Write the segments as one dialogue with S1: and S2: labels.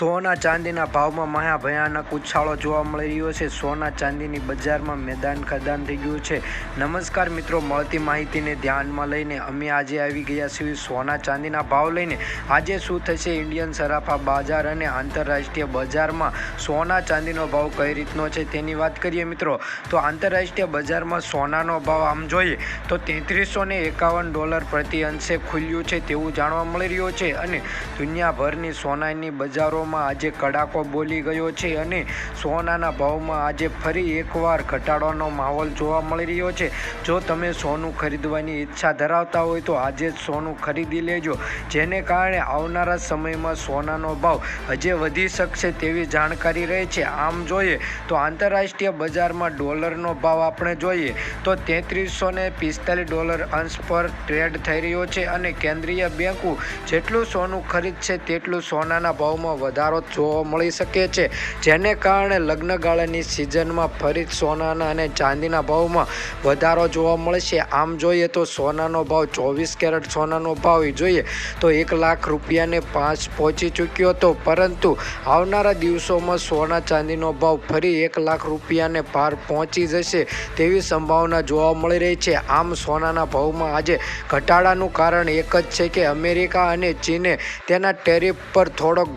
S1: સોના ચાંદીના ભાવમાં મહા ભયાનક ઉછાળો જોવા મળી રહ્યો છે. સોના ચાંદીની બજારમાં મેદાન ખદાન થઈ ગયું છે. નમસ્કાર મિત્રો, મળતી માહિતીને ધ્યાનમાં લઈને અમે આજે આવી ગયા છીએ સોના ચાંદીના ભાવ લઈને. આજે શું થશે? ઇન્ડિયન સરાફા બજાર અને આંતરરાષ્ટ્રીય બજારમાં સોના ચાંદીનો ભાવ કઈ રીતનો છે તેની વાત કરીએ મિત્રો. તો આંતરરાષ્ટ્રીય બજારમાં સોનાનો ભાવ આમ જોઈએ તો તેત્રીસો ને એકાવન ડોલર પ્રતિ અંશે ખુલ્યું છે તેવું જાણવા મળી રહ્યું છે. અને દુનિયાભરની સોનાની બજારોમાં આજે કડાકો બોલી ગયો છે અને સોનાના ભાવમાં આજે ફરી એકવાર ઘટાડોનો માહોલ જોવા મળી રહ્યો છે. જો તમે સોનું ખરીદવાની ઈચ્છા ધરાવતા હોય તો આજે જ સોનું ખરીદી લેજો. જેને કારણે આવનારા સમયમાં સોનાનો ભાવ હજે વધી શકશે તેવી જાણકારી રહે છે. આમ જોઈએ તો આંતરરાષ્ટ્રીય બજારમાં ડોલરનો ભાવ આપણે જોઈએ તો તેત્રીસો ને પિસ્તાલીસ ડોલર અંશ પર ટ્રેડ થઈ રહ્યો છે અને કેન્દ્રીય બેંકો જેટલું સોનું ખરીદશે તેટલું સોનાના ભાવમાં વધારો જોવા મળી શકે છે, જેને કારણે લગ્નગાળાની સિઝનમાં ફરી સોનાના અને ચાંદીના ભાવમાં વધારો જોવા મળશે. આમ જોઈએ તો સોનાનો ભાવ ચોવીસ કેરેટ સોનાનો ભાવ જોઈએ તો એક લાખ રૂપિયાને પાંચ પહોંચી ચૂક્યો હતો, પરંતુ આવનારા દિવસોમાં સોના ચાંદીનો ભાવ ફરી એક લાખ રૂપિયાને પાર પહોંચી જશે તેવી સંભાવના જોવા મળી રહી છે. આમ સોનાના ભાવમાં આજે ઘટાડાનું કારણ એક જ છે કે અમેરિકા અને ચીને તેના ટેરિફ પર થોડોક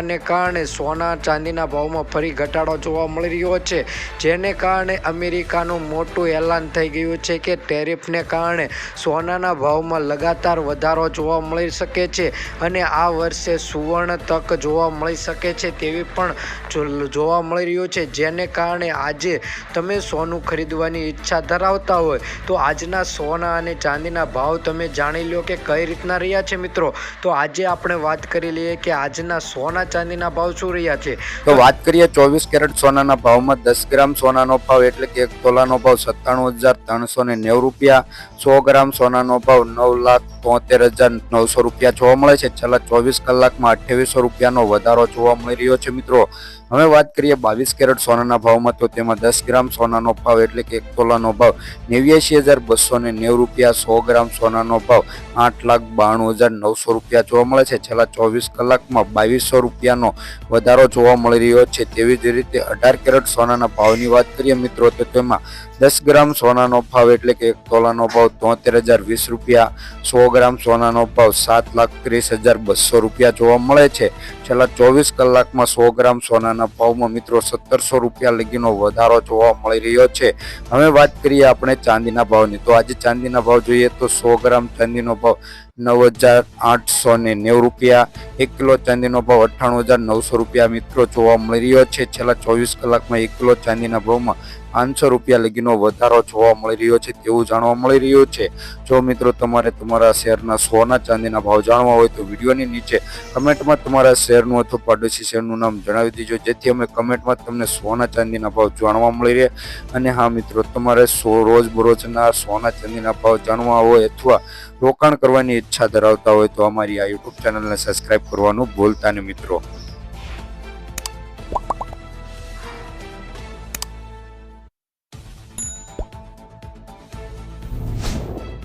S1: ઘટાડાને કારણે સોના ચાંદીના ભાવમાં ફરી ઘટાડો જોવા મળી રહ્યો છે. જેને કારણે અમેરિકાનું મોટું એલાન થઈ ગયું છે કે ટેરિફને કારણે સોનાના ભાવમાં લગાતાર વધારો જોવા મળી શકે છે અને આ વર્ષે સુવર્ણ તક જોવા મળી શકે છે તેવી પણ જોવા મળી રહ્યું છે. જેને કારણે આજે તમે સોનું ખરીદવાની ઈચ્છા ધરાવતા હોય તો આજના સોના અને ચાંદીના ભાવ તમે જાણી લો કે કઈ રીતના રહ્યા છે મિત્રો? તો આજે આપણે વાત કરી લઈએ કે આજના સોના ચાંદીના ભાવ શું રહ્યા છે?
S2: તો વાત કરીએ ચોવીસ કેરેટ સોનાના ભાવમાં દસ ગ્રામ સોનાનો ભાવ એટલે કે એક તોલાનો ભાવ સત્તાણું હજાર ત્રણસો ને નેવું રૂપિયા, સો ગ્રામ સોનાનો ભાવ નવ લાખ તોતેર હજાર નવસો રૂપિયા જોવા મળે છે. છેલ્લા ચોવીસ કલાકમાં અઠ્યાવીસો રૂપિયાનો વધારો જોવા મળી રહ્યો છે મિત્રો. હવે વાત કરીએ બાવીસ કેરેટ સોનાના ભાવમાં, તો તેમાં દસ ગ્રામ સોનાનો ભાવ એટલે કે એક તોલાનો ભાવ નેવ્યાસી હજાર બસો ને નેવું રૂપિયા, સો ગ્રામ સોનાનો ભાવ આઠ લાખ બાણું હજાર નવસો રૂપિયા જોવા મળે છે. છેલ્લા ચોવીસ કલાકમાં બાવીસો રૂપિયાનો વધારો જોવા મળી રહ્યો છે. તેવી જ રીતે અઢાર કેરેટ સોનાના ભાવની વાત કરીએ મિત્રો, તો તેમાં દસ ગ્રામ સોનાનો ભાવ એટલે કે એક તોલાનો ભાવ તોતેર હજાર વીસ રૂપિયા, સો ગ્રામ સોનાનો ભાવ સાત લાખ ત્રીસ હજાર બસો રૂપિયા જોવા મળે છે. છેલ્લા ચોવીસ કલાકમાં સો ગ્રામ સોનાના ભાવમાં મિત્રો સત્તરસો રૂપિયા લગીનો વધારો જોવા મળી રહ્યો છે. હવે વાત કરીએ આપણે ચાંદીના ભાવની. તો આજે ચાંદીના ભાવ જોઈએ તો સો ગ્રામ ચાંદીનો ભાવ નવ હજાર આઠસો ને નેવું રૂપિયા, એક કિલો ચાંદીનો ભાવ અઠ્ઠાણું હજાર નવસો રૂપિયા મિત્રો જોવા મળી રહ્યો છે. છેલ્લા ચોવીસ કલાકમાં એક કિલો ચાંદીના ભાવમાં પાંચસો રૂપિયા લગીનો વધારો જોવા મળી રહ્યો છે તેવું જાણવા મળી રહ્યું છે. જો મિત્રો તમારે તમારા શહેરના સોના ચાંદીના ભાવ જાણવા હોય તો વિડીયોની નીચે કમેન્ટમાં તમારા શહેરનું અથવા પાડોશી શહેરનું નામ જણાવી દેજો, જેથી અમે કમેન્ટમાં તમને સોના ચાંદીના ભાવ જાણવા મળી રહે. અને હા મિત્રો, તમારે સો રોજબરોજના સોના ચાંદીના ભાવ જાણવા હોય અથવા રોકાણ કરવાની ઈચ્છા ધરાવતા હોય તો અમારી આ યુટ્યુબ ચેનલને સબસ્ક્રાઈબ કરવાનું ભૂલતા નહીં મિત્રો.